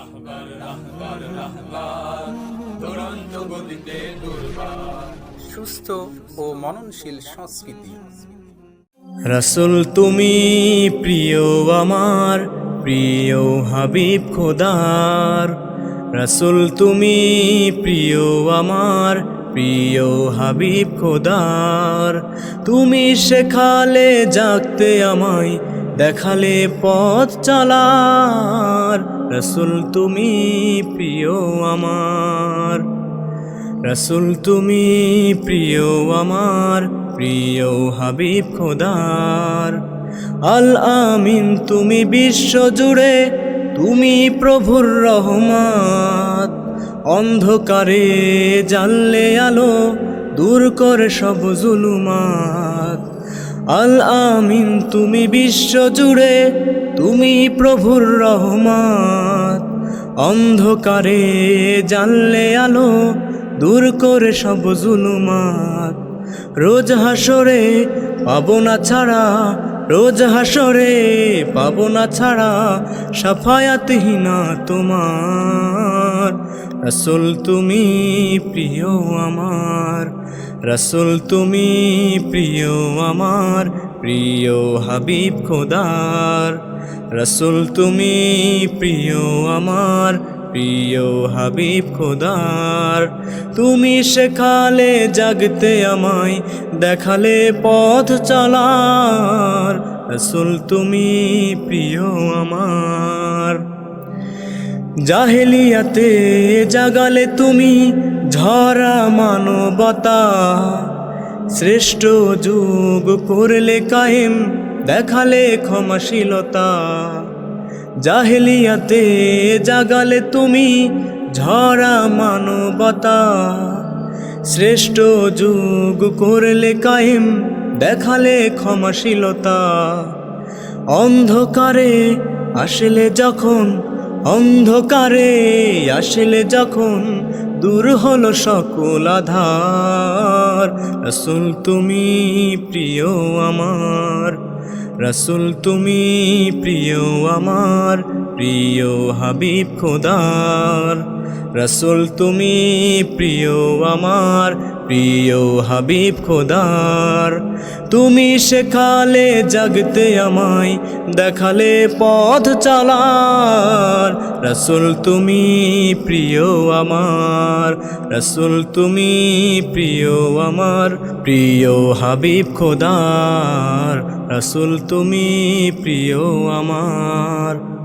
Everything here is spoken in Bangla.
রাহবার রাহবার রাহবার, দুরন্ত গতিতে দুর্বার। সুস্থ ও মননশীল সংস্কৃতি। রসুল তুমি প্রিয় আমার, প্রিয় হাবিব খোদার। রসুল তুমি প্রিয় আমার, প্রিয় হাবিব খোদার। তুমি শেখালে জাগতে আমায় দেখালে পথ চলার। রসুল তুমি প্রিয় আমার। রসুল তুমি প্রিয় আমার, প্রিয় হাবিব খোদার। আল আমিন, তুমি বিশ্ব জুড়ে, তুমি প্রভুর রহমাত। অন্ধকারে জানলে আলো, দূর করে সব জুলুমাত। আল আমিন তুমি বিশ্ব জুড়ে তুমি প্রভুর রহমান অন্ধকারে জানলে আলো, দূর করে সব জুলুমাত। রোজ হাসরে পাবো না ছাড়া, রোজ হাসরে পাবো না ছাড়া, সাফায়াতহীনা তোমার। রসুল তুমি প্রিয় আমার, রসুল তুমি প্রিয় আমার, প্রিয় হাবিব খোদার। রসুল তুমি প্রিয় আমার, প্রিয় হাবিব খোদার। তুমি শেখালে জাগতে আমায়, দেখালে পথ চলার। রসুল তুমি প্রিয় আমার। জাহেলিয়াতে জাগালে তুমি ঝরা মানবতা। শ্রেষ্ঠ যুগ করলে কায়েম, দেখালে ক্ষমাশীলতা। জাহেলিয়াতে জাগালে তুমি ঝরা মানবতা। শ্রেষ্ঠ যুগ করলে কায়েম, দেখালে ক্ষমাশীলতা। অন্ধকারে আসলে যখন অন্ধকারে আসলে যখন দূর হলো সকল আধার। রসুল তুমি প্রিয় আমার, রসুল তুমি প্রিয় আমার। প্রিয় হাবিব খোদার। রসুল তুমি প্রিয় আমার, প্রিয় হাবিব খোদার। তুমি শেখালে জাগতে আমায়, দেখালে পথ চালার। রসুল তুমি প্রিয় আমার, রসুল তুমি প্রিয় আমার, প্রিয় হাবিব খোদার। রসুল তুমি প্রিয় আমার।